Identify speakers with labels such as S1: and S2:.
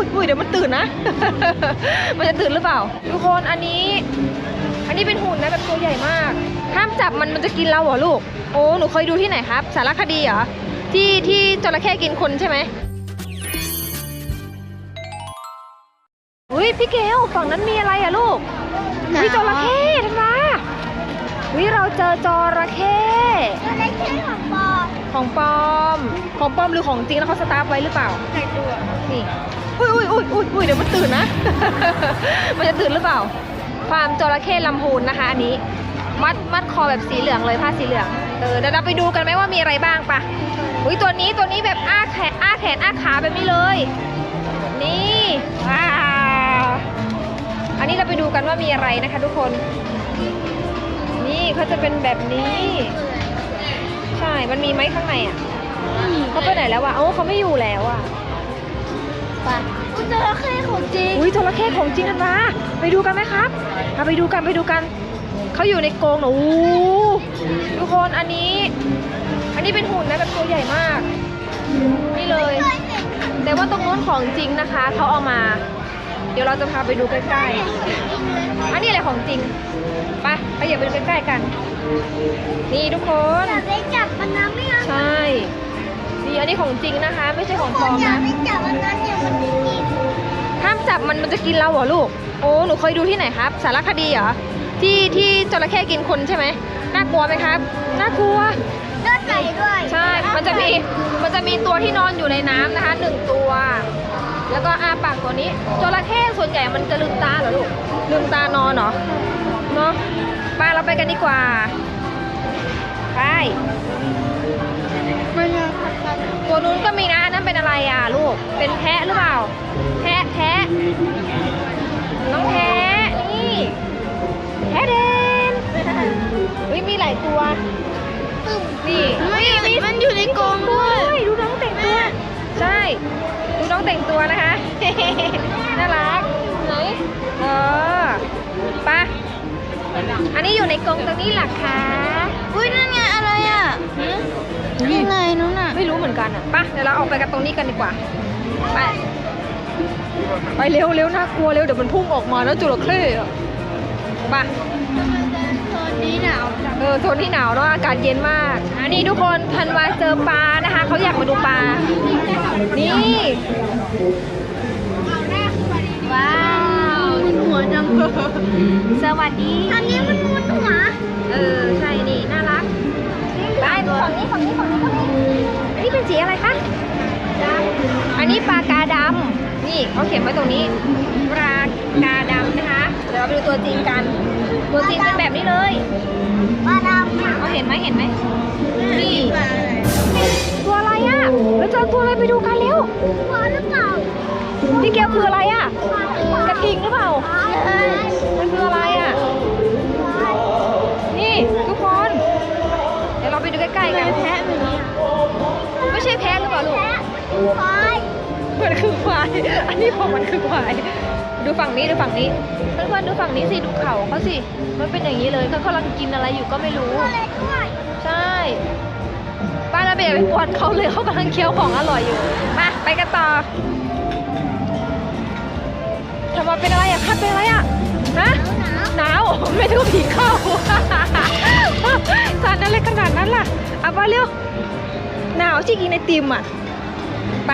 S1: อุ้ยอุ้ยเดี๋ยวมันตื่นนะ มันจะตื่นหรือเปล่า ทุกคนอันนี้ อันนี้เป็นหุ่นนะแบบตัวใหญ่มาก ห้ามจับมันมันจะกินเราเหรอลูก โอ้หนูเคยดูที่ไหนครับ สารคดีเหรอ ที่ที่จระเข้กินคนใช่ไหมอุ้ยพี่เกลฝั่งนั้นมีอะไรอะลูกวิจระเข้ทันมาวิเราเจอจระเข้
S2: อะไรแค่ของปอ
S1: ของปลอม ของปลอมหรือของจริงแล้วเขาสตาร์ฟไว้หรือเปล่า
S2: ใส่ตัว
S1: นี่ อุ้ยอุ้ยอุ้ยเดี๋ยวมันตื่นนะ มันจะตื่นหรือเปล่า ฟาร์มจระเข้ลำพูนนะคะ อันนี้ มัดมัดคอแบบสีเหลืองเลยผ้าสีเหลือง เออเดี๋ยวเราไปดูกันไหมว่ามีอะไรบ้างปะอุ้ยตัวนี้ตัวนี้แบบอ้าแขนอ้าแขนอ้าขาแบบนี้เลย นี่ว้าอันนี้เราไปดูกันว่ามีอะไรนะคะ ทุกคน นี่เขาจะเป็นแบบนี้ ใช่ มันมีไหมข้างในอะเขาไปไหนแล้ววะโอ้เขาไม่อยู่แล้วอะ
S2: ปะอุ จจาระเข้ของจริง
S1: อุ้ยจระเข้ของจริงกันมาไปดูกันไหมครับเอาไปดูกันไปดูกันเขาอยู่ในกรงนะอู้ทุกคนอันนี้ อันนี้เป็นหุ่นนะแบบตัวใหญ่มาก นี่เลย แต่ว่าตรงโน้นของจริงนะคะเขาเอามา เดี๋ยวเราจะพาไปดูใกล้ๆอันนี้แหละของจริงไปไปอย่าไปดูใกล้ๆกัน นี่ทุกคน
S2: อย่าไปจับมันนะไม่เอา
S1: ใช่นี่อันนี้ของจริงนะคะ ไม่ใช่ของปลอม
S2: อย่า
S1: นะ
S2: มจั
S1: บมันมันจะกินเราเหรอลูก โอ้หนูเคยดูที่ไหนครับ สารคดีเหรอ ที่ที่จระเข้กินคนใช่ไหมน่ากลัวไหมครับ น่ากลัว
S2: เลือดไหลด้วย
S1: ใช่ มันจะมี มันจะมีตัวที่นอนอยู่ในน้ำนะคะหนึ่งตัว แล้วก็อาปากตัวนี้ จระเข้ส่วนใหญ่มันจะลืมตาเหรอลูก ลืมตานอนเหรอ เนาะไปเราไปกันดีกว่า ไป
S2: มันจะพัดกัน
S1: ตัวนู้นก็มีนะ อันนั้นเป็นอะไรอะลูก เป็นแพะหรือเปล่าายตัว
S2: ตึ้ม
S1: นี่
S2: มันอยู่มันอยู่ในกรงด้วย
S1: ดูน้องแต่งตัว ใช่ ดูน้องแต่งตัวนะคะ น่ารัก ไหน เออไปะอันนี้อยู่ในกรงตรงนี้หลักคะ
S2: อุ้ยนั่นไงอะไรอะยังไงนู้นอะ
S1: ไม่รู้เหมือนกันอะไปะเดี๋ยวเราออกไปกันตรงนี้กันดีกว่า ไป ไปเร็วเร็วน่ากลัวเร็วเดี๋ยวมันพุ่งออกมาแล้วจระเข้อะไป
S2: โซนนี้หนาวจัง
S1: เออโซนที่หนาวเนาะอากาศเย็นมากอันนี้ทุกคนทันวาเจอปลานะคะเขาอยากมาดูปลา นี่ว้าว
S2: มันหัวจัง
S1: สวัสดี
S2: อันนี้มันมุดหัว
S1: เออใช่นี่น่ารักไปฝั่งนี้ฝั่งนี้ฝั่งนี้ฝั่งนี้อันนี้เป็นสีอะไรคะดำอันนี้ปลากาดำนี่เขาเขียนไว้ตรงนี้ปลากาดำนะคะ เดี๋ยวเราไปดูตัวจริงกัน ตัวจริงเป็นแบบนี้เลย ห็นไหมเห็นไหมนี่
S2: ปลาอะไร
S1: ตัวอะไรอะเราเจอตัวอะไรไปดูกันเร็ว
S2: ปลาหรือเปล่า
S1: พี่เกลคืออะไรอะ
S2: ปลาหรือเปล่าก
S1: ระทิงหรือเปล่า
S2: เออ
S1: มันคืออะไรอะนี่ทุกคนเดี๋ยวเราไปดูใกล้ๆกัน
S2: แพะแบบนี้
S1: ไม่ใช่แพะหรือเปล่าลูก
S2: แพะควาย
S1: มันคือควาย อันนี้ของมันคือควาย ดูฝั่งนี้ดูฝั่งนี้เพื่อนๆดูฝั่งนี้สิดูเขาเขาสิ มันเป็นอย่างนี้เลยเขากำลังกินอะไรอยู่ก็ไม่รู้
S2: ตัวเล็กด้วย
S1: ใช่ป้าระเบยบไปกวนเขาเลยเขากำลังเคี้ยวของอร่อยอยู่ มาไปกันต่อทำไมเป็นอะไรอะคัดเป็นอะไรอะฮะ
S2: หนาว
S1: หนาวไม่ถูกผีเข้าสันอะไรขนาดนั้นล่ะเอาไปเร็วหนาวชิกินติมอะไป